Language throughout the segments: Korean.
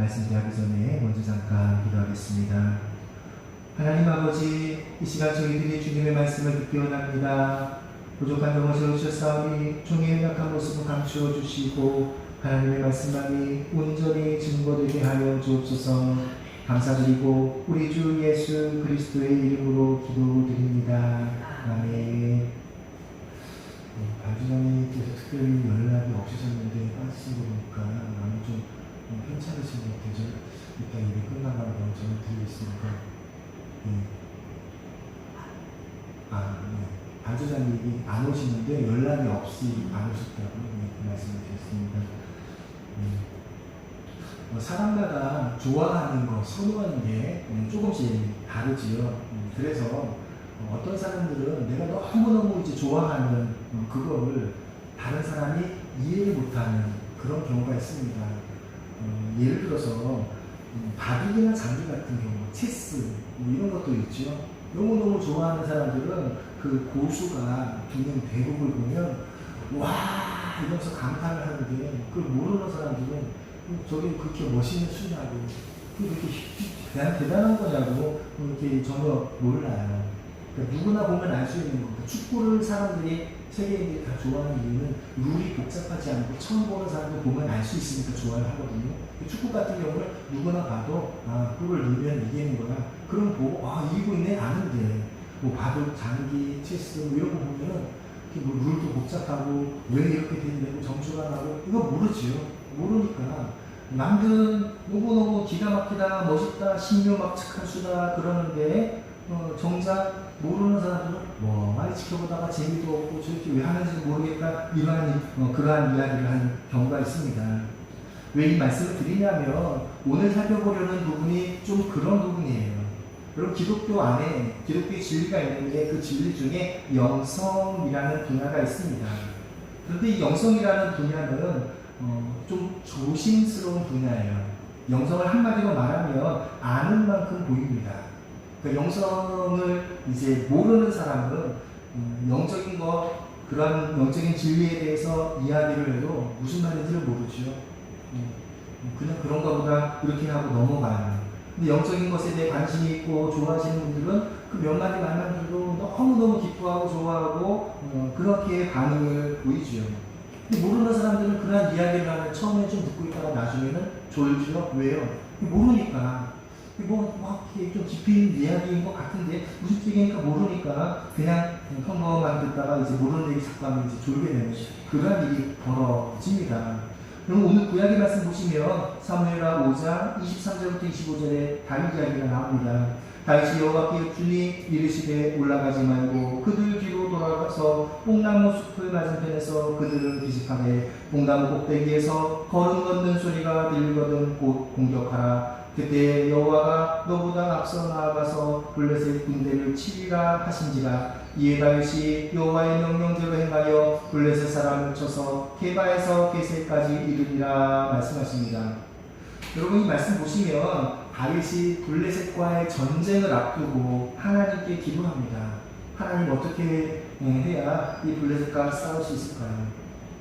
말씀 드리기 전에 먼저 잠깐 기도하겠습니다. 하나님 아버지, 이 시간 저희들이 주님의 말씀을 듣기 원합니다. 부족한 점을 세우셨사오니 종의 약한 모습을 감추어 주시고 하나님의 말씀만이 온전히 증거되게 하여 주옵소서 감사드리고 우리 주 예수 그리스도의 이름으로 기도드립니다. 아멘. 발주장님께서 특별히 연락이 없으셨는데 빠지신 거 보니까 마음이 좀 음, 괜찮으신 것 같아요. 일단 일이 끝나가고 저는 드리겠습니다. 네. 아, 네. 발주장님이 안 오시는데 연락이 없이 안 오셨다고 네, 그 말씀을 드렸습니다. 음. 어, 사람마다 좋아하는 거, 선호하는 게 음, 조금씩 다르지요. 음, 그래서 어, 어떤 사람들은 내가 너무너무 이제 좋아하는 어, 그거를 다른 사람이 이해를 못하는 그런 경우가 있습니다. 어, 예를 들어서 음, 바둑이나 장기 같은 경우, 체스 뭐 이런 것도 있죠. 너무너무 좋아하는 사람들은 그 고수가 두는 대국을 보면 와 이러면서 감탄을 하는데 그걸 모르는 사람들은 어, 저게 그렇게 멋있는 수냐고 그렇게 대단, 대단한 거냐고 이렇게 전혀 몰라요. 그러니까 누구나 보면 알 수 있는 겁니다. 축구를 사람들이 세계인들이 다 좋아하는 이유는 룰이 복잡하지 않고 처음 보는 사람들 보면 알 수 있으니까 좋아요 하거든요. 축구 같은 경우는 누구나 봐도 아 그걸 넣으면 이기는 거야. 그럼 보고 아 이기고 있네 아는데 뭐 바둑, 장기, 체스 뭐 이런 거 보면은 뭐 룰도 복잡하고 왜 이렇게 되는데 점수가 나고 이거 모르지요. 모르니까 남들은 너무너무 기가 막히다 멋있다 신묘막 측한 수다 그러는데 어, 정작 모르는 사람들은 뭐 많이 지켜보다가 재미도 없고 저렇게 왜 하는지 모르겠다 이러한 어, 그러한 이야기를 하는 경우가 있습니다. 왜 이 말씀을 드리냐면 오늘 살펴보려는 부분이 좀 그런 부분이에요. 여러분 기독교 안에 기독교의 진리가 있는데 그 진리 중에 영성이라는 분야가 있습니다. 그런데 이 영성이라는 분야는 어, 좀 조심스러운 분야예요. 영성을 한마디로 말하면 아는 만큼 보입니다. 그 영성을 이제 모르는 사람은 음, 영적인 것 그런 영적인 진리에 대해서 이야기를 해도 무슨 말인지를 모르죠. 음, 그냥 그런가 보다 이렇게 하고 넘어가요. 근데 영적인 것에 대해 관심이 있고 좋아하시는 분들은 그 몇 마디 들어도 너무너무 기뻐하고 좋아하고 어, 그렇게 반응을 보이죠. 모르는 사람들은 그런 이야기를 하면 처음에 좀 듣고 있다가 나중에는 졸죠. 왜요? 모르니까. 뭐, 이렇게 좀 깊이 이야기인 것 같은데, 무슨 얘기니까 모르니까, 그냥 평범만 듣다가 이제 모르는 얘기 자꾸 하면 이제 졸게 되는 그런 일이 벌어집니다. 그럼 오늘 구약의 말씀 보시면, 사무엘하 5장 23절부터 25절에 다윗 이야기가 나옵니다. 다윗이 여호와께 주니 이르시되 올라가지 말고 그들 뒤로 돌아가서 뽕나무 숲을 맞은편에서 그들을 기집하되 뽕나무 꼭대기에서 걸음 걷는 소리가 들리거든 곧 공격하라 그때 여호와가 너보다 앞서 나아가서 블레셋 군대를 치리라 하신지라 이에 다윗이 여호와의 명령대로 행하여 블레셋 사람을 쳐서 게바에서 게세까지 이르리라 말씀하십니다. 여러분 이 말씀 보시면 다윗이 블레셋과의 전쟁을 앞두고 하나님께 기도합니다. 하나님 어떻게 해야 이 블레셋과 싸울 수 있을까요?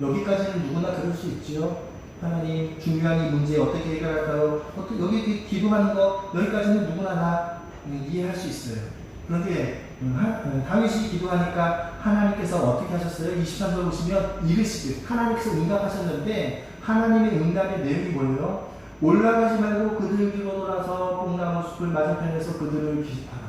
여기까지는 누구나 그럴 수 있죠. 하나님 중요한 이 문제 어떻게 해결할까요? 어떻게 여기 기도하는 거 여기까지는 누구나 다 이해할 수 있어요. 그런데 다윗이 기도하니까 하나님께서 어떻게 하셨어요? 23절 보시면 이르시듯 하나님께서 응답하셨는데 하나님의 응답의 내용이 뭐예요? 올라가지 말고 그들 뒤로 돌아서 뽕나무 숲을 맞은편에서 그들을 기집하라.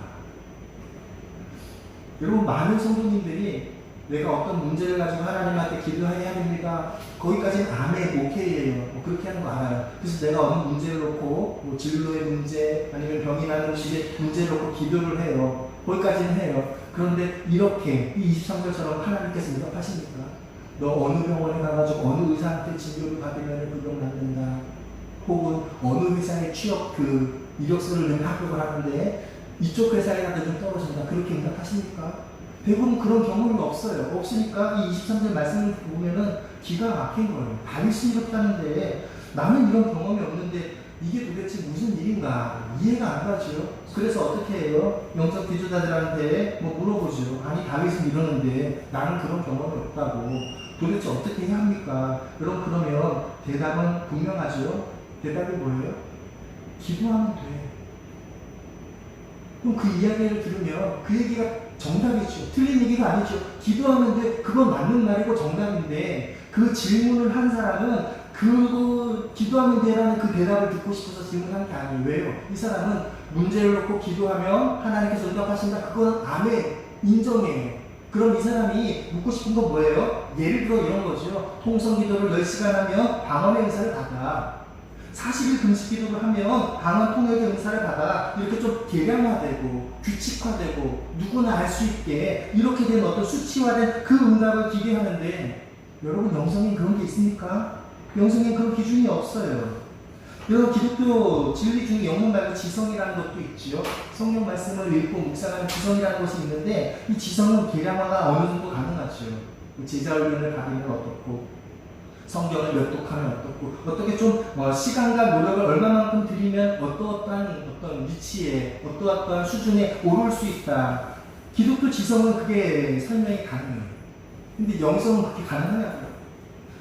여러분 많은 성도님들이 내가 어떤 문제를 가지고 하나님한테 기도해야 됩니다. 거기까지는 아멘, 오케이예요. 뭐 그렇게 하는 거 알아요. 그래서 내가 어느 문제를 놓고 뭐 진로의 문제 아니면 병이 나는 문제 문제를 놓고 기도를 해요. 거기까지는 해요. 그런데 이렇게 이 23절처럼 하나님께서 응답하십니까? 너 어느 병원에 가가지고 어느 의사한테 진료를 받으면 그병 낫는다. 혹은 어느 회사에 취업 그 이력서를 내면 합격을 하는데 이쪽 회사에 좀 떨어진다. 그렇게 응답하십니까? 대부분 그런 경험이 없어요. 없으니까 이 23절 말씀을 보면은 기가 막힌 거예요. 다윗이 이렇게 하는데 나는 이런 경험이 없는데 이게 도대체 무슨 일인가 이해가 안 가죠. 그래서 어떻게 해요? 영적 기조자들한테 뭐 물어보죠. 아니 다윗은 이러는데 나는 그런 경험이 없다고 도대체 어떻게 해야 합니까? 여러분 그러면 대답은 분명하죠. 대답이 뭐예요? 기도하면 돼. 그럼 그 이야기를 들으면 그 얘기가 정답이죠. 틀린 얘기가 아니죠. 기도하면 돼. 그건 맞는 말이고 정답인데 그 질문을 한 사람은 그 기도하면 돼라는 그 대답을 듣고 싶어서 질문한 게 아니에요. 왜요? 이 사람은 문제를 놓고 기도하면 하나님께서 응답하신다. 그건 아멘 인정해요. 그럼 이 사람이 묻고 싶은 건 뭐예요? 예를 들어 이런 거죠. 통성 기도를 10시간 하면 방언의 은사를 받아. 40일 금식 기도를 하면 방언 통역의 은사를 받아. 이렇게 좀 계량화되고 규칙화되고 누구나 알 수 있게 이렇게 된 어떤 수치화된 그 응답을 기대하는데 여러분 영성에 그런 게 있습니까? 영성에 그런 기준이 없어요. 여러분 기독교 진리 중에 영혼 말고 지성이라는 것도 있지요. 성경 말씀을 읽고 묵상하는 지성이라는 것이 있는데 이 지성은 계량화가 어느 정도 가능하죠. 제자 훈련을 받으면 어떻고 성경을 몇독하면 어떻고 어떻게 좀 어, 시간과 노력을 얼마만큼 들이면 어떠한 어떤 위치에 어떠한 수준에 오를 수 있다. 기독교 지성은 그게 설명이 가능해요. 근데 영성은 그렇게 가능하냐고요.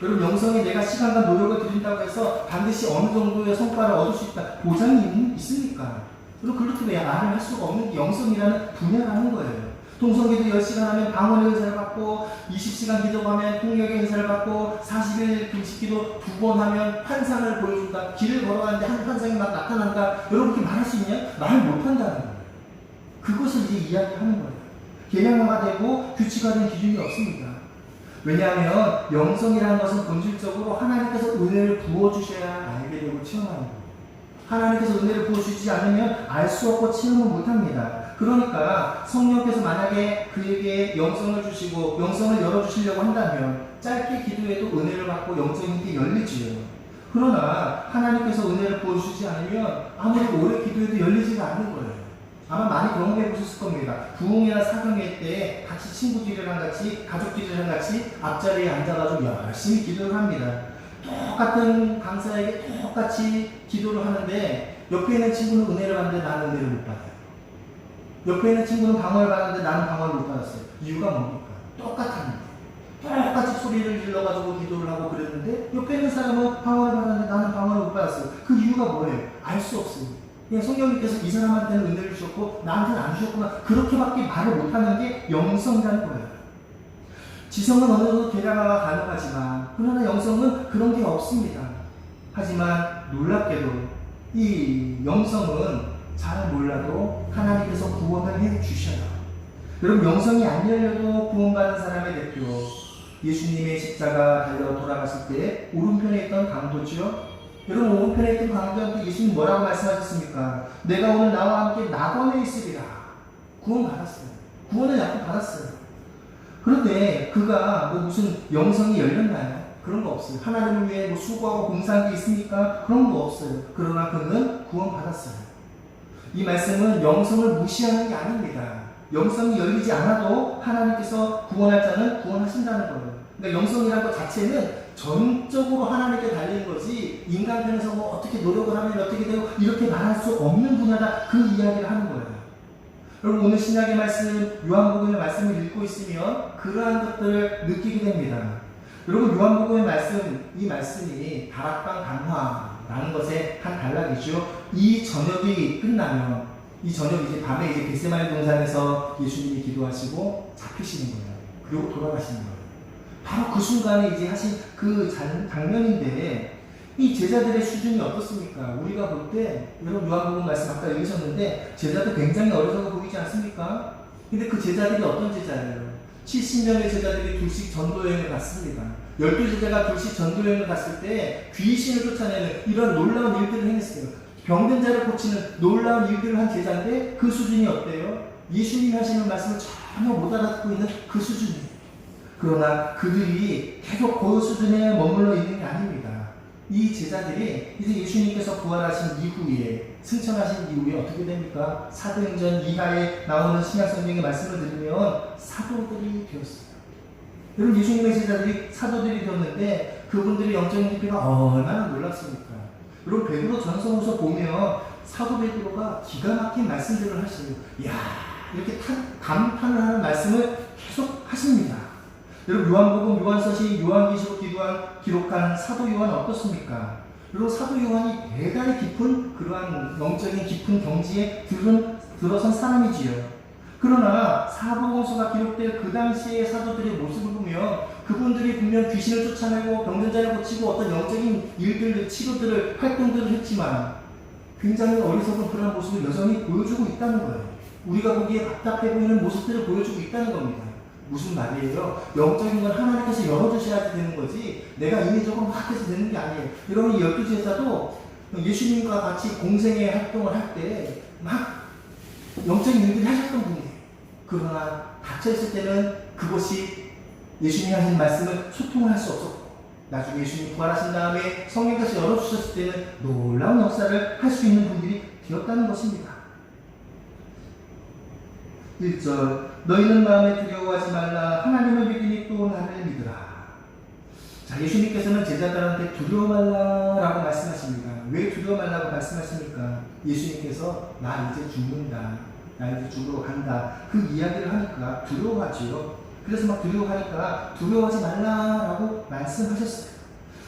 여러분 영성에 내가 시간과 노력을 들인다고 해서 반드시 어느 정도의 성과를 얻을 수 있다 보장이 있- 있습니까? 그리고 그렇게 왜 말을 할 수가 없는 게 영성이라는 분야라는 거예요. 동성기도 10시간 하면 방언의 은사를 받고 20시간 기도하면 통역의 은사를 받고 40일 금식기도 두 번 하면 환상을 보여준다. 길을 걸어가는데 한 환상이 막 나타난다. 여러분 그렇게 말할 수 있냐? 말 못한다는 거예요. 그것을 이제 이야기하는 거예요. 계량화가 되고 규칙화된 기준이 없습니다. 왜냐하면 영성이라는 것은 본질적으로 하나님께서 은혜를 부어주셔야 알게 되고 체험하는 거예요. 하나님께서 은혜를 부어주지 않으면 알 수 없고 체험을 못합니다. 그러니까 성령께서 만약에 그에게 영성을 주시고 영성을 열어주시려고 한다면 짧게 기도해도 은혜를 받고 영성이 게 열리지요. 그러나 하나님께서 은혜를 부어주시지 않으면 아무리 오래 기도해도 열리지가 않는 거예요. 아마 많이 경험해 보셨을 겁니다. 부흥이나 사경회 때 같이 친구들이랑 같이 가족들이랑 같이 앞자리에 앉아가지고 열심히 기도를 합니다. 똑같은 강사에게 똑같이 기도를 하는데 옆에 있는 친구는 은혜를 받는데 나는 은혜를 못 받아요. 옆에 있는 친구는 방어를 받는데 나는 방어를 못 받았어요. 이유가 뭡니까? 똑같았는데. 똑같이 소리를 질러가지고 기도를 하고 그랬는데 옆에 있는 사람은 방어를 받았는데 나는 방어를 못 받았어요. 그 이유가 뭐예요? 알 수 없어요. 그냥 성령님께서 이 사람한테는 은혜를 주셨고 나한테는 안 주셨구나. 그렇게밖에 말을 못하는 게 영성이라는 거예요. 지성은 어느 정도 계량화가 가능하지만 그러나 영성은 그런 게 없습니다. 하지만 놀랍게도 이 영성은 잘 몰라도 하나님께서 구원을 해 주셔요. 여러분 영성이 안 열려도 구원받은 사람의 대표 예수님의 십자가 달려 돌아갔을 때 오른편에 있던 강도죠. 여러분 오른편에 있던 강도한테 예수님 뭐라고 말씀하셨습니까? 내가 오늘 나와 함께 낙원에 있으리라. 구원 받았어요. 구원을 약속 받았어요. 그런데 그가 뭐 무슨 영성이 열렸나요? 그런 거 없어요. 하나님을 위해 뭐 수고하고 봉사한 게 있습니까? 그런 거 없어요. 그러나 그는 구원 받았어요. 이 말씀은 영성을 무시하는 게 아닙니다. 영성이 열리지 않아도 하나님께서 구원할 자는 구원하신다는 거예요. 그러니까 영성이라는 것 자체는 전적으로 하나님께 달린 거지 인간 편에서 뭐 어떻게 노력을 하면 어떻게 되고 이렇게 말할 수 없는 분야다 그 이야기를 하는 거예요. 여러분 오늘 신약의 말씀 요한복음의 말씀을 읽고 있으면 그러한 것들을 느끼게 됩니다. 여러분 요한복음의 말씀 이 말씀이 다락방 강화 라는 것의 한 단락이죠. 이 저녁이 끝나면 이 저녁 이제 밤에 이제 겟세마네 동산에서 예수님이 기도하시고 잡히시는 거예요. 그리고 돌아가시는 거예요. 바로 그 순간에 이제 하신 그 장- 장면인데 이 제자들의 수준이 어떻습니까? 우리가 볼 때 여러분 요한복음 말씀 아까 읽으셨는데 제자들 굉장히 어려서 보이지 않습니까? 근데 그 제자들이 어떤 제자예요? 70명의 제자들이 둘씩 전도 여행을 갔습니다. 12제자가 둘씩 전도여행을 갔을 때 귀신을 쫓아내는 이런 놀라운 일들을 행했어요. 병든 자를 고치는 놀라운 일들을 한 제자인데 그 수준이 어때요? 예수님이 하시는 말씀을 전혀 못 알아듣고 있는 그 수준이에요. 그러나 그들이 계속 그 수준에 머물러 있는 게 아닙니다. 이 제자들이 이제 예수님께서 부활하신 이후에 승천하신 이후에 어떻게 됩니까? 사도행전 이하에 나오는 신약성경의 말씀을 들으면 사도들이 되었어요. 여러분 예수님 의 제자들이 사도들이 되었는데 그분들의 영적인 깊이가 얼마나 놀랐습니까? 여러분 베드로 전서에서 보면 사도 베드로가 기가 막힌 말씀들을 하시요 야 이렇게 탄- 감탄을 하는 말씀을 계속 하십니다. 여러분 요한복음 요한서시 요한계시록 기도한 기록한 사도 요한 어떻습니까? 여러분 사도 요한이 대단히 깊은 그러한 영적인 깊은 경지에 들은, 들어선 사람이지요. 그러나 사도공서가 기록될 그 당시의 사도들의 모습을 보면 그분들이 분명 귀신을 쫓아내고 병든 자를 고치고 어떤 영적인 일들을 치료들을 활동들을 했지만 굉장히 어리석은 그런 모습을 여전히 보여주고 있다는 거예요. 우리가 보기에 답답해 보이는 모습들을 보여주고 있다는 겁니다. 무슨 말이에요? 영적인 건 하나님께서 열어주셔야 되는 거지 내가 인위적으로 막 해서 되는 게 아니에요. 여러분 이 열두 제자도 예수님과 같이 공생의 활동을 할 때 막 영적인 일들을 하셨던 분이에요. 그러나 닫혀있을 때는 그것이 예수님이 하신 말씀을 소통을 할 수 없었고 나중에 예수님이 부활하신 다음에 성령께서 열어주셨을 때는 놀라운 역사를 할 수 있는 분들이 되었다는 것입니다. 1절 너희는 마음에 두려워하지 말라. 하나님을 믿으니 또 나를 믿으라. 자 예수님께서는 제자들한테 두려워 말라라고 말씀하십니다. 왜 두려워 말라고 말씀하십니까? 예수님께서 나 이제 죽는다 나 이제 죽으러 간다 그 이야기를 하니까 두려워하지요 그래서 막 두려워하니까 두려워하지 말라라고 말씀하셨어요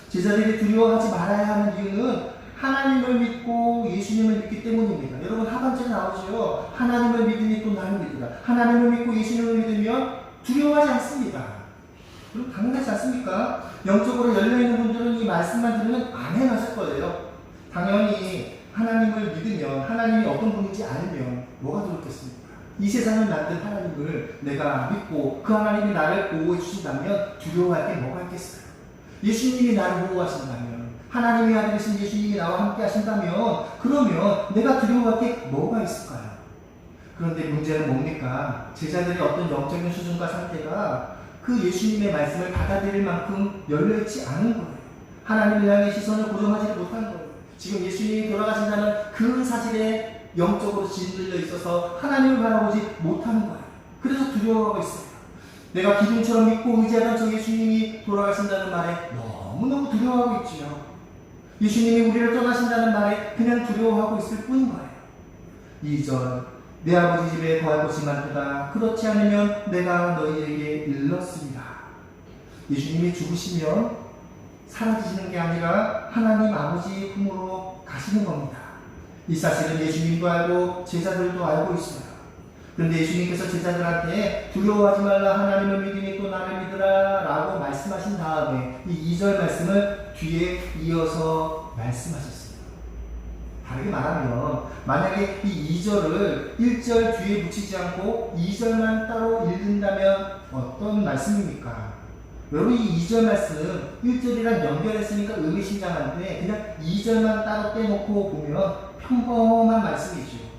제자들이 두려워하지 말아야 하는 이유는 하나님을 믿고 예수님을 믿기 때문입니다. 여러분 하반절에 나오죠. 하나님을 믿으니 또 나를 믿으라. 하나님을 믿고 예수님을 믿으면 두려워하지 않습니다. 그럼 당연하지 않습니까? 영적으로 열려있는 분들은 이 말씀만 들으면 안 해놨을 거예요. 당연히 하나님을 믿으면 하나님이 어떤 분인지 알면 뭐가 들었겠습니까? 이 세상을 만든 하나님을 내가 믿고 그 하나님이 나를 보호해 주신다면 두려워할 게 뭐가 있겠어요? 예수님이 나를 보호하신다면 하나님의 아들이신 예수님이 나와 함께 하신다면 그러면 내가 두려워할 게 뭐가 있을까요? 그런데 문제는 뭡니까? 제자들의 어떤 영적인 수준과 상태가 그 예수님의 말씀을 받아들일 만큼 열려있지 않은 거예요. 하나님을 향해 시선을 고정하지 못한 거예요. 지금 예수님이 돌아가신다는 그 사실에 영적으로 짓눌려 있어서 하나님을 바라보지 못하는 거예요. 그래서 두려워하고 있어요. 내가 기둥처럼 믿고 의지하던 저 예수님이 돌아가신다는 말에 너무너무 두려워하고 있지요. 예수님이 우리를 떠나신다는 말에 그냥 두려워하고 있을 뿐인 거예요. 2절 내 아버지 집에 거할 곳이 많도다. 그렇지 않으면 내가 너희에게 일렀습니다. 예수님이 죽으시면 사라지시는 게 아니라 하나님 아버지의 품으로 가시는 겁니다. 이 사실은 예수님도 알고 제자들도 알고 있어요. 그런데 예수님께서 제자들한테 두려워하지 말라 하나님을 믿으니 또 나를 믿으라 라고 말씀하신 다음에 이 2절 말씀을 뒤에 이어서 말씀하셨습니다. 다르게 말하면 만약에 이 2절을 1절 뒤에 붙이지 않고 2절만 따로 읽는다면 어떤 말씀입니까? 여러분 이 2절 말씀 1절이랑 연결했으니까 의미심장한데 그냥 2절만 따로 떼놓고 보면 평범한 말씀이죠.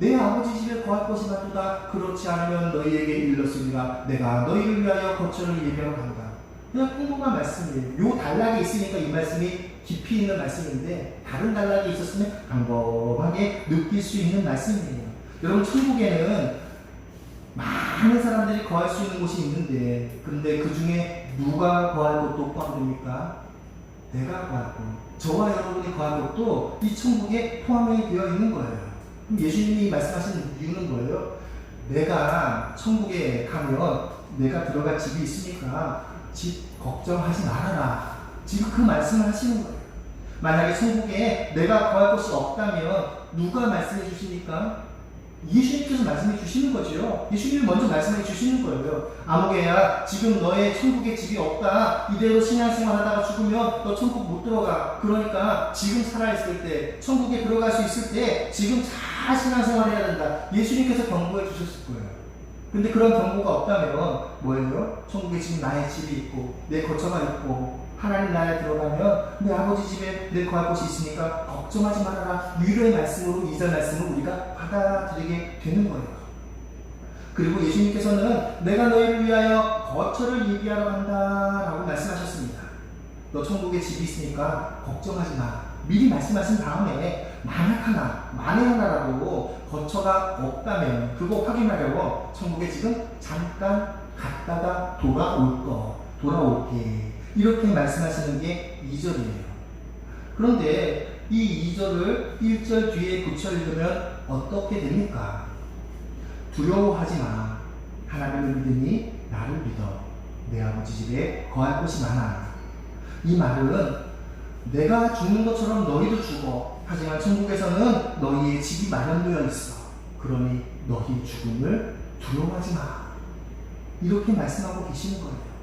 내 아버지 집에 거할 것이 많도다. 그렇지 않으면 너희에게 일렀으니라. 내가 너희를 위하여 거처를 간다. 그냥 평범한 말씀이에요. 요 단락이 있으니까 이 말씀이 깊이 있는 말씀인데 다른 단락이 있었으면 평범하게 느낄 수 있는 말씀이에요. 여러분 천국에는 많은 사람들이 거할 수 있는 곳이 있는데 그런데 그 중에 누가 거할 곳도 포함됩니까? 내가 거할 곳 저와 여러분이 거할 곳도 이 천국에 포함이 되어 있는 거예요 예수님이 말씀하신 이유는 뭐예요? 내가 천국에 가면 내가 들어갈 집이 있으니까 집 걱정하지 말아라. 지금 그 말씀을 하시는 거예요. 만약에 천국에 내가 거할 곳이 없다면 누가 말씀해 주십니까? 예수님께서 말씀해 주시는 거죠. 예수님이 먼저 말씀해 주시는 거예요. 아무개야, 지금 너의 천국에 집이 없다. 이대로 신앙생활 하다가 죽으면 너 천국 못 들어가. 그러니까 지금 살아있을 때, 천국에 들어갈 수 있을 때, 지금 잘 신앙생활 해야 된다. 예수님께서 경고해 주셨을 거예요. 근데 그런 경고가 없다면 뭐예요? 천국에 지금 나의 집이 있고, 내 거처가 있고, 하나님 나라에 들어가면 내 아버지 집에 내 거할 곳이 있으니까 걱정하지 말아라. 위로의 말씀으로 이전 말씀을 우리가 받아들이게 되는 거예요. 그리고 예수님께서는 내가 너희를 위하여 거처를 예비하러 간다 라고 말씀하셨습니다. 너 천국에 집이 있으니까 걱정하지 마. 미리 말씀하신 다음에 만약 하나, 만에 하나라도 거처가 없다면 그거 확인하려고 천국에 지금 잠깐 갔다가 돌아올 거, 돌아올게. 이렇게 말씀하시는 게 2절이에요. 그런데 이 2절을 1절 뒤에 붙여 읽으면 어떻게 됩니까? 두려워하지 마. 하나님을 믿으니 나를 믿어. 내 아버지 집에 거할 곳이 많아. 이 말은 내가 죽는 것처럼 너희도 죽어. 하지만 천국에서는 너희의 집이 마련되어 있어. 그러니 너희 죽음을 두려워하지 마. 이렇게 말씀하고 계시는 거예요.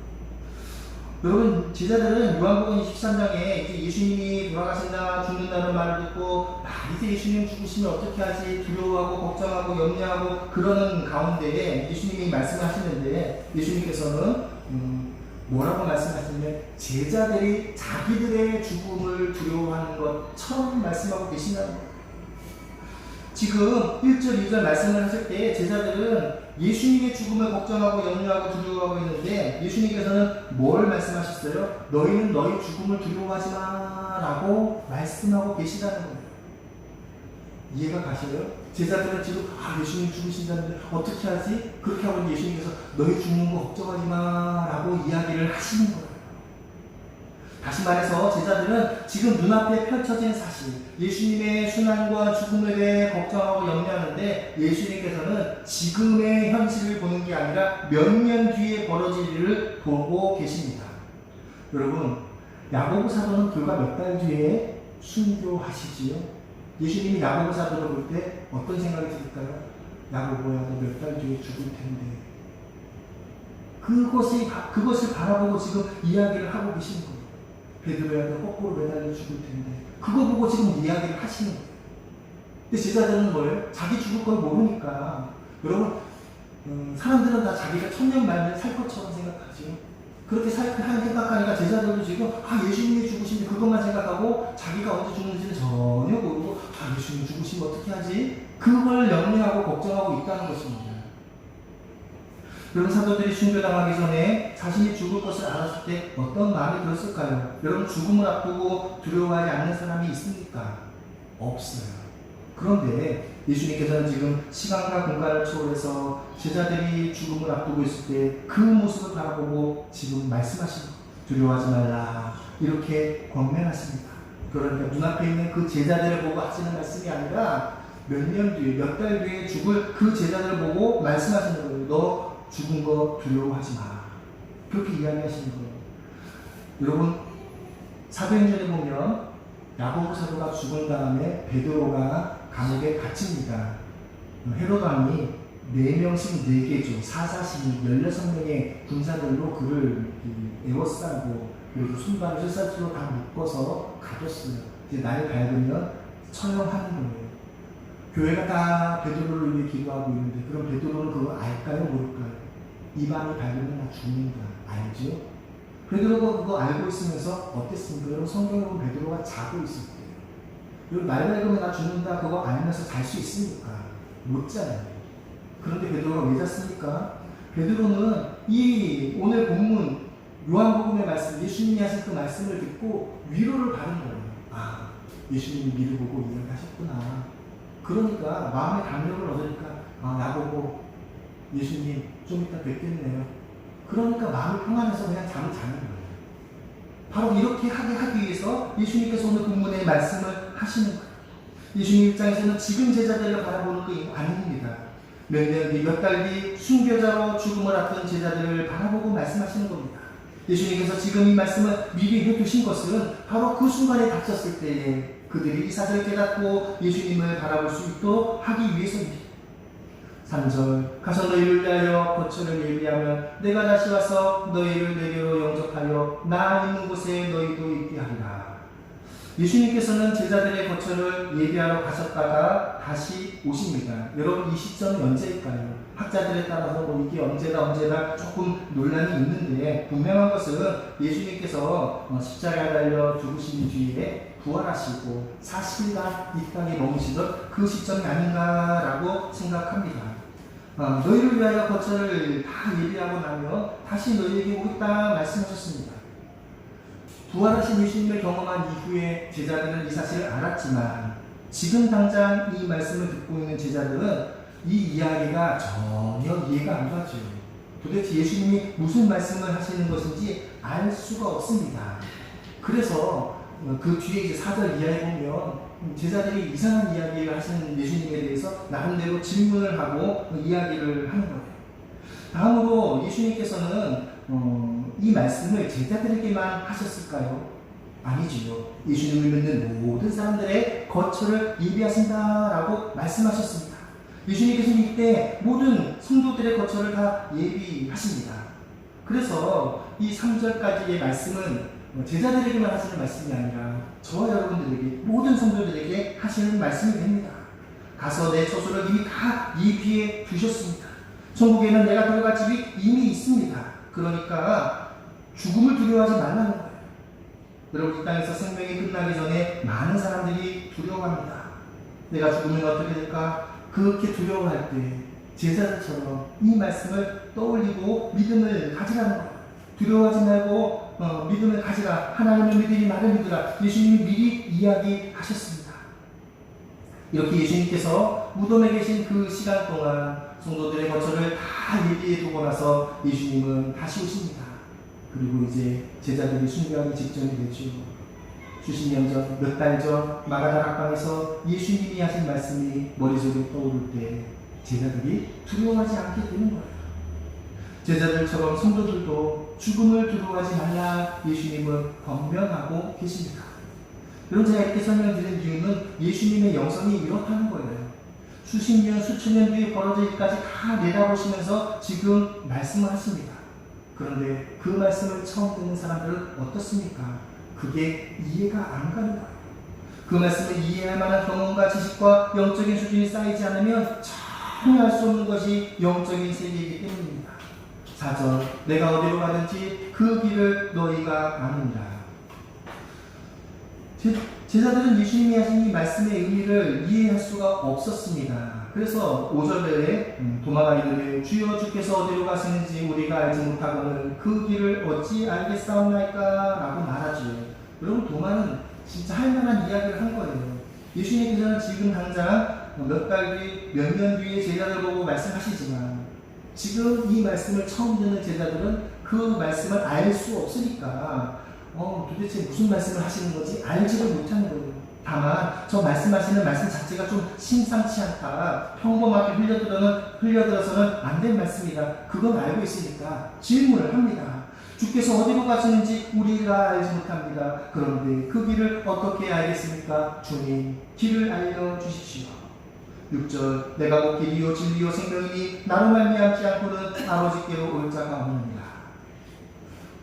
여러분 제자들은 요한복음 23장에 이제 예수님이 돌아가신다 죽는다는 말을 듣고 아 이제 예수님 죽으시면 어떻게 하지 두려워하고 걱정하고 염려하고 그러는 가운데에 예수님이 말씀하시는데 예수님께서는 음, 뭐라고 말씀하시냐면 제자들이 자기들의 죽음을 두려워하는 것처럼 말씀하고 거예요. 지금 1절, 2절 말씀을 하실 때 제자들은 예수님의 죽음을 걱정하고 염려하고 두려워하고 있는데 예수님께서는 뭘 말씀하셨어요? 너희는 너희 죽음을 두려워하지 마라고 말씀하고 계시다는 거예요. 이해가 가셔요? 제자들은 지금 아 예수님 죽으신다는데 어떻게 하지? 그렇게 하고 예수님께서 너희 죽는 거 걱정하지 마라고 이야기를 하시는 거예요. 다시 말해서 제자들은 지금 눈앞에 펼쳐진 사실, 예수님의 순환과 죽음에 대해 걱정하고 염려하는데 예수님께서는 지금의 현실을 보는 게 아니라 몇 년 뒤에 벌어질 일을 보고 계십니다. 여러분, 야고보 사도는 불과 몇 달 뒤에 순교하시지요. 예수님이 야고보 사도를 볼 때 어떤 생각이 들까요? 야고보야, 너 몇 달 뒤에 죽을 텐데. 그것이, 그것을 바라보고 지금 이야기를 하고 계시는 거예요. 베드로야 너 거꾸로 매달려 죽을 텐데 그거 보고 지금 이야기를 하시는 거예요. 근데 제자들은 뭐예요? 자기 죽을 걸 모르니까 여러분 음, 사람들은 다 자기가 천년 만년 살 것처럼 생각하지 그렇게 살 하는 생각하니까 제자들도 지금 아 예수님이 죽으시면 그것만 생각하고 자기가 언제 죽는지는 전혀 모르고 아 예수님 죽으시면 어떻게 하지? 그걸 염려하고 걱정하고 있다는 것입니다. 여러분 사도들이 순교당하기 전에 자신이 죽을 것을 알았을 때 어떤 마음이 들었을까요? 여러분 죽음을 앞두고 두려워하지 않는 사람이 있습니까? 없어요. 그런데 예수님께서는 지금 시간과 공간을 초월해서 제자들이 죽음을 앞두고 있을 때 그 모습을 바라보고 지금 말씀하시고 두려워하지 말라 이렇게 권면하십니다. 그러니까 눈앞에 있는 그 제자들을 보고 하시는 말씀이 아니라 몇 년 뒤에 몇 달 뒤에 죽을 그 제자들을 보고 말씀하시는 거예요. 너 죽은 거 두려워하지 마. 그렇게 이야기하시는 거예요. 여러분, 사도행전에 보면 야고보 사도가 죽은 다음에 베드로가 감옥에 갇힙니다. 헤롯 왕이 4명씩 4개죠. 사사시 16명의 군사들로 그를 에워싸고 그리고 순발을 실사치로 다 묶어서 가뒀어요. 이제 날이 밝으면 처형하는 거예요. 교회가 다 베드로를 위해 기도하고 있는데 그럼 베드로는 그거 알까요? 모를까요? 이 밤이 밝으면 나 죽는다. 알죠? 베드로가 그거 알고 있으면서 어땠습니까? 여러분 성경에 보면 베드로가 자고 있을 때요. 여러분 날 밝으면 나 죽는다. 그거 알면서 잘 수 있습니까? 못 자요. 그런데 베드로가 왜 잤습니까? 베드로는 이 오늘 본문 요한복음의 말씀, 예수님이 하신 그 말씀을 듣고 위로를 받은 거예요. 아, 예수님이 미를 보고 이야기하셨구나. 그러니까 마음의 강력을 얻으니까 아, 나보고 예수님 좀 이따 뵙겠네요. 그러니까 마음이 평안해서 그냥 잠을 자는 거예요. 바로 이렇게 하게 하기 위해서 예수님께서 오늘 본문의 말씀을 하시는 거예요. 예수님 입장에서는 지금 제자들을 바라보는 게 아닙니다. 몇년 뒤, 몇달 뒤 순교자로 죽음을 앞둔 제자들을 바라보고 말씀하시는 겁니다. 예수님께서 지금 이 말씀을 미리 해두신 것은 바로 그 순간에 닥쳤을 때에 그들이 이 사실을 깨닫고 예수님을 바라볼 수 있도록 하기 위해서입니다. 3절 가서 너희를 위하여 거처를 예비하면 내가 다시 와서 너희를 내게로 영접하여 나 있는 곳에 너희도 있게 하리라. 예수님께서는 제자들의 거처를 예비하러 가셨다가 다시 오십니다. 여러분 이 시점이 언제일까요? 학자들에 따라서 뭐 이게 언제다 언제다 조금 논란이 있는데 분명한 것은 예수님께서 어, 십자가에 달려 죽으신 뒤에 부활하시고 40일간 이 땅에 머무시던 그 시점이 아닌가라고 생각합니다. 어, 너희를 위하여 거처를 다 예비하고 나면 다시 너희에게 오겠다 말씀하셨습니다. 부활하신 예수님을 경험한 이후에 제자들은 이 사실을 알았지만 지금 당장 이 말씀을 듣고 있는 제자들은 이 이야기가 전혀 이해가 안 가죠. 도대체 예수님이 무슨 말씀을 하시는 것인지 알 수가 없습니다. 그래서 그 뒤에 이제 4절 이하에 보면 제자들이 이상한 이야기를 하시는 예수님에 대해서 나름대로 질문을 하고 이야기를 하는 거예요. 다음으로 예수님께서는 어, 이 말씀을 제자들에게만 하셨을까요? 아니지요. 예수님을 믿는 모든 사람들의 거처를 예비하신다라고 말씀하셨습니다. 예수님께서 이때 모든 성도들의 거처를 다 예비하십니다. 그래서 이 3절까지의 말씀은 뭐 제자들에게만 하시는 말씀이 아니라 저와 여러분들에게 모든 성도들에게 하시는 말씀이 됩니다. 가서 내 처소를 이미 다 예비해 두셨습니다. 천국에는 내가 들어갈 집이 이미 있습니다. 그러니까 죽음을 두려워하지 말라는 거예요. 여러분 이 땅에서 생명이 끝나기 전에 많은 사람들이 두려워합니다. 내가 죽으면 어떻게 될까? 그렇게 두려워할 때 제자들처럼 이 말씀을 떠올리고 믿음을 가지라는 거예요. 두려워하지 말고 어, 믿음을 가지라. 하나님을 믿으니 나를 믿으라. 예수님이 미리 이야기하셨습니다. 이렇게 예수님께서 무덤에 계신 그 시간 동안 성도들의 거처를 다 예비해 두고 나서 예수님은 다시 오십니다. 그리고 이제 제자들이 순교하기 직전이 됐죠. 수십 년 전, 몇 달 전, 마가다락방에서 예수님이 하신 말씀이 머릿속에 떠오를 때 제자들이 두려워하지 않게 되는 거예요. 제자들처럼 성도들도 죽음을 두려워하지 말라 예수님은 권면하고 계십니다. 여러분 제가 이렇게 설명드린 이유는 예수님의 영성이 이렇다는 거예요. 수십 년, 수천 년 뒤에 벌어질 일까지 다 내다보시면서 지금 말씀을 하십니다. 그런데 그 말씀을 처음 듣는 사람들은 어떻습니까? 그게 이해가 안 가는 거예요. 그 말씀을 이해할 만한 경험과 지식과 영적인 수준이 쌓이지 않으면 전혀 알 수 없는 것이 영적인 세계이기 때문입니다. 4절 내가 어디로 가든지 그 길을 너희가 아는다. 제, 제자들은 예수님이 하신 이 말씀의 의미를 이해할 수가 없었습니다. 그래서 5절에 음, 도마가 이르되 주여 주께서 어디로 가시는지 우리가 알지 못하거늘 그 길을 어찌 알겠사옵나이까 라고 말하죠. 여러분 도마는 진짜 할 만한 이야기를 한 거예요. 예수님께서는 지금 당장 몇 달 뒤, 몇 년 뒤에 제자들 보고 말씀하시지만 지금 이 말씀을 처음 듣는 제자들은 그 말씀을 알 수 없으니까 어, 도대체 무슨 말씀을 하시는 건지 알지를 못하는 거예요. 다만 저 말씀하시는 말씀 자체가 좀 심상치 않다. 평범하게 흘려들어는 흘려들어서는 안 된 말씀이다. 그건 알고 있으니까 질문을 합니다. 주께서 어디로 가시는지 우리가 알지 못합니다. 그런데 그 길을 어떻게 알겠습니까? 주님, 길을 알려 주십시오. 6절 내가 곧 길이요 진리요 생명이니 나로 말미암지 않고는 아버지께로 올 자가 없느니라.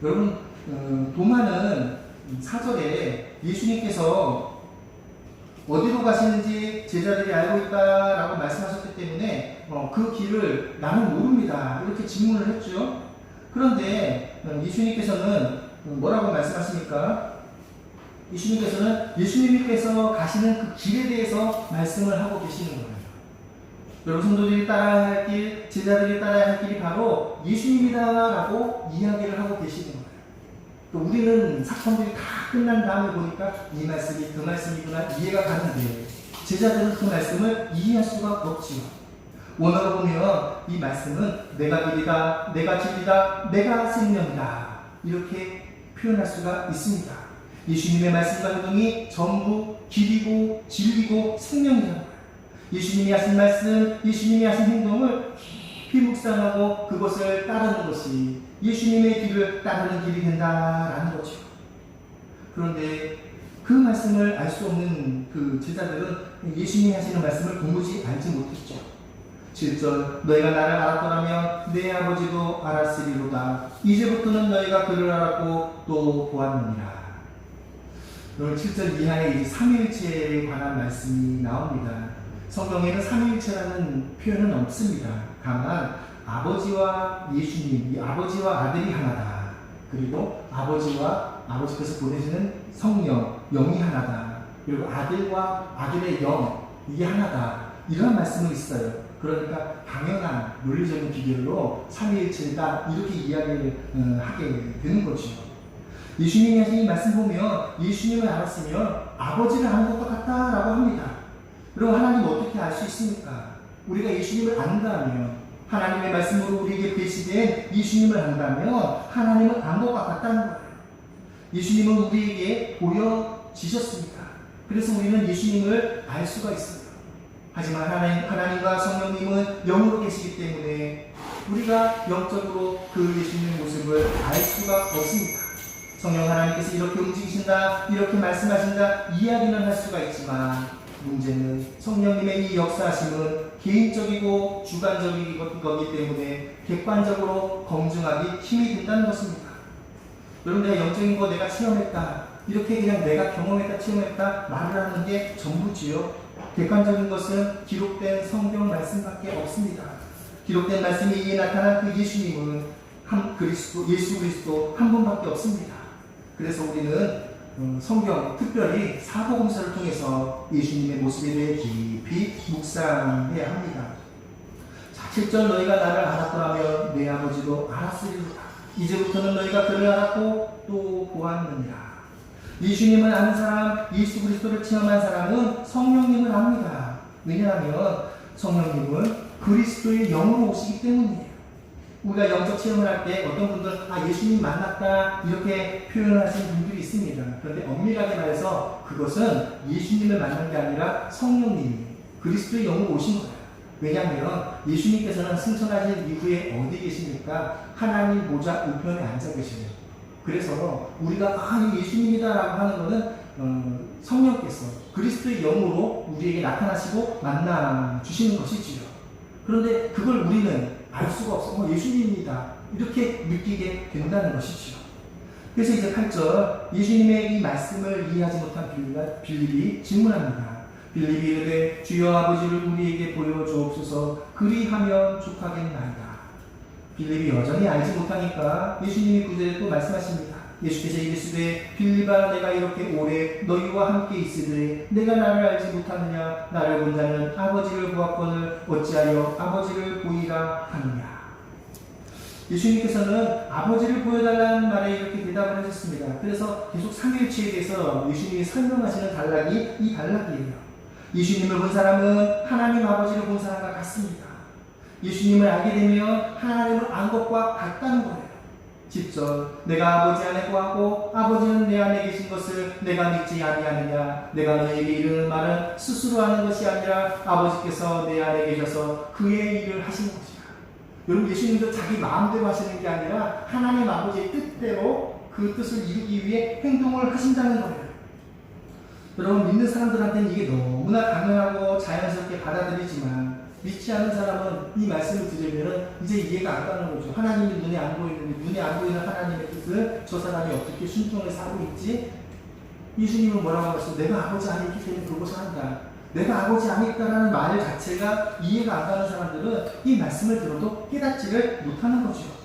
여러분 음, 도마는 4절에 예수님께서 어디로 가시는지 제자들이 알고 있다라고 말씀하셨기 때문에 어, 그 길을 나는 모릅니다. 이렇게 질문을 했죠. 그런데 음, 예수님께서는 뭐라고 말씀하십니까? 예수님께서는 예수님께서 가시는 그 길에 대해서 말씀을 하고 계시는 거예요. 여러분 성도들이 따라야 할 길, 제자들이 따라야 할 길이 바로 예수님이다라고 이야기를 하고 계시는 거예요. 또 우리는 사건들이 다 끝난 다음에 보니까 이 말씀이 그 말씀이구나 이해가 가는데 제자들은 그 말씀을 이해할 수가 없지요. 원어로 보면 이 말씀은 내가 길이다, 내가 진리다, 내가 생명이다 이렇게 표현할 수가 있습니다. 예수님의 말씀과 행동이 전부 길이고 진리고 생명이라는 거 예수님이 하신 말씀, 예수님이 하신 행동을 깊이 묵상하고 그것을 따르는 것이 예수님의 길을 따르는 길이 된다라는 거죠. 그런데 그 말씀을 알 수 없는 그 제자들은 예수님이 하시는 말씀을 도무지 알지 못했죠. 7절 너희가 나를 알았더라면 내 아버지도 알았으리로다. 이제부터는 너희가 그를 알았고 또 보았느니라. 오늘 7절 이하에 이제 삼위일체에 관한 말씀이 나옵니다. 성경에는 삼위일체라는 표현은 없습니다. 다만 아버지와 예수님, 이 아버지와 아들이 하나다. 그리고 아버지와 아버지께서 보내시는 성령, 영이 하나다. 그리고 아들과 아들의 영, 이게 하나다. 이런 말씀이 있어요. 그러니까 당연한 논리적인 비결로 삼위일체다 이렇게 이야기를 어, 하게 되는 거죠. 예수님이 하신 이 말씀 보면 예수님을 알았으면 아버지를 아는 것과 같다라고 합니다. 그럼 하나님 어떻게 알 수 있습니까? 우리가 예수님을 안다면 하나님의 말씀으로 우리에게 계시된 예수님을 안다면 하나님을 안 것과 같다는 거예요. 예수님은 우리에게 보여지셨습니다. 그래서 우리는 예수님을 알 수가 있어요. 하지만 하나님, 하나님과 성령님은 영으로 계시기 때문에 우리가 영적으로 그 예수님의 모습을 알 수가 없습니다. 성령 하나님께서 이렇게 움직이신다, 이렇게 말씀하신다, 이야기는 할 수가 있지만, 문제는 성령님의 이 역사하심은 개인적이고 주관적인 거기 때문에 객관적으로 검증하기 힘이 든다는 것입니다. 여러분, 내가 영적인 거 내가 체험했다. 이렇게 그냥 내가 경험했다, 체험했다 말을 하는 게 전부지요. 객관적인 것은 기록된 성경 말씀밖에 없습니다. 기록된 말씀이 이에 나타난 그 예수님은 한 그리스도, 예수 그리스도 한 분밖에 없습니다. 그래서 우리는 음, 성경, 특별히 사복음서를 통해서 예수님의 모습에 대해 깊이 묵상해야 합니다. 자, 7절 너희가 나를 알았더라면 내 아버지도 알았으리로다. 이제부터는 너희가 그를 알았고 또 보았느니라. 예수님을 아는 사람, 예수 그리스도를 체험한 사람은 성령님을 압니다. 왜냐하면 성령님은 그리스도의 영으로 오시기 때문이에요. 우리가 영적 체험을 할 때 어떤 분들은 아 예수님 만났다 이렇게 표현하시는 분들이 있습니다. 그런데 엄밀하게 말해서 그것은 예수님을 만난 게 아니라 성령님이 그리스도의 영으로 오신 거예요. 왜냐하면 예수님께서는 승천하신 이후에 어디 계십니까? 하나님 보좌 우편에 앉아 계시네요. 그래서 우리가 아이 예수님이다라고 하는 것은 어, 성령께서 그리스도의 영으로 우리에게 나타나시고 만나 주시는 것이지요. 그런데 그걸 우리는 알 수가 없어. 어, 예수님입니다. 이렇게 느끼게 된다는 것이지요. 그래서 이제 8절 예수님의 이 말씀을 이해하지 못한 빌립이, 빌립이 질문합니다. 빌립이 이르되 주여 아버지를 우리에게 보여주옵소서 그리하면 족하겠나이다. 빌립이 여전히 알지 못하니까 예수님이 구절에 또 말씀하십니다. 예수께서 이르시되 빌립아 내가 이렇게 오래 너희와 함께 있으되 내가 나를 알지 못하느냐 나를 본 자는 아버지를 보았거늘 어찌하여 아버지를 보이라 하느냐 예수님께서는 아버지를 보여달라는 말에 이렇게 대답을 하셨습니다. 그래서 계속 삼위일체에 대해서 예수님이 설명하시는 단락이 이 단락이에요. 예수님을 본 사람은 하나님 아버지를 본 사람과 같습니다. 예수님을 알게 되면 하나님을 안 것과 같다는 거예요. 10절 내가 아버지 안에 거하고 아버지는 내 안에 계신 것을 내가 믿지 아니하느냐 내가 너에게 이르는 말은 스스로 하는 것이 아니라 아버지께서 내 안에 계셔서 그의 일을 하시는 것이야. 여러분 예수님도 자기 마음대로 하시는 게 아니라 하나님 아버지의 뜻대로 그 뜻을 이루기 위해 행동을 하신다는 거예요. 여러분 믿는 사람들한테는 이게 너무나 당연하고 자연스럽게 받아들이지만 믿지 않은 사람은 이 말씀을 들으면 이제 이해가 안 가는 거죠. 하나님이 눈에 안 보이는데 눈에 안 보이는 하나님의 뜻을 저 사람이 어떻게 순종해서 하고 있지? 예수님은 뭐라고 하셨어? 내가 아버지 있기 때문에 그것을 한다. 내가 아버지 안에 있다라는 말 자체가 이해가 안 가는 사람들은 이 말씀을 들어도 깨닫지를 못하는 거죠.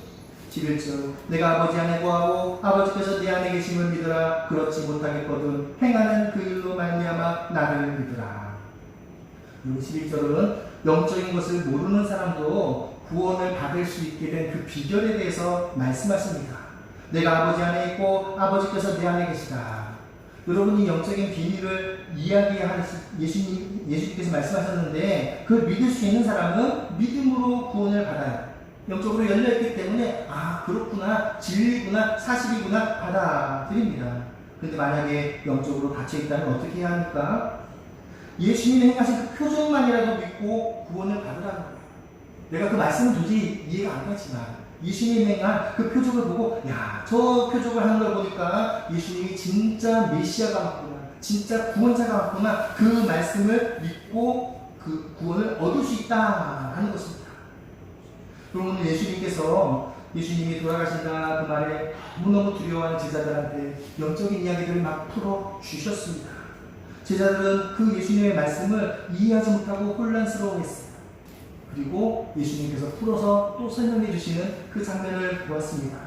11절 내가 아버지 안에 거하고 아버지께서 내 안에 계심을 믿으라 그렇지 못하겠거든 행하는 그 일로 말미암아 나를 믿으라. 11절은 영적인 것을 모르는 사람도 구원을 받을 수 있게 된 그 비결에 대해서 말씀하십니다. 내가 아버지 안에 있고 아버지께서 내 안에 계시다. 여러분이 영적인 비밀을 이야기하는 예수님, 예수님께서 말씀하셨는데 그 믿을 수 있는 사람은 믿음으로 구원을 받아요. 영적으로 열려있기 때문에 아 그렇구나 진리구나 사실이구나 받아들입니다. 근데 만약에 영적으로 닫혀있다면 어떻게 해야 합니까? 예수님이 행하신 그 표정만이라도 믿고 구원을 받으라는 거예요. 내가 그 말씀은 도저히 이해가 안 가지만 예수님이 행한 그 표적을 보고 야 저 표적을 하는 걸 보니까 예수님이 진짜 메시아가 맞구나 진짜 구원자가 맞구나 그 말씀을 믿고 그 구원을 얻을 수 있다 하는 것입니다. 오늘 예수님께서 예수님이 돌아가신다 그 말에 너무너무 두려워하는 제자들한테 영적인 이야기들을 막 풀어 주셨습니다. 제자들은 그 예수님의 말씀을 이해하지 못하고 혼란스러워했어요. 그리고 예수님께서 풀어서 또 설명해 주시는 그 장면을 보았습니다.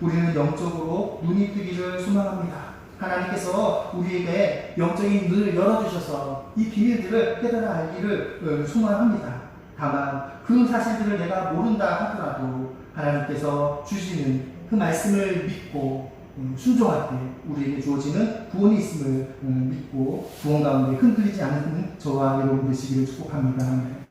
우리는 영적으로 눈이 뜨기를 소망합니다. 하나님께서 우리에게 영적인 눈을 열어주셔서 이 비밀들을 깨달아 알기를 어, 소망합니다. 다만 그 사실들을 내가 모른다 하더라도 하나님께서 주시는 그 말씀을 믿고 음, 순종할 때 우리에게 주어지는 구원이 있음을 음, 믿고 구원 가운데 흔들리지 않는 저와 여러분 되시기를 축복합니다.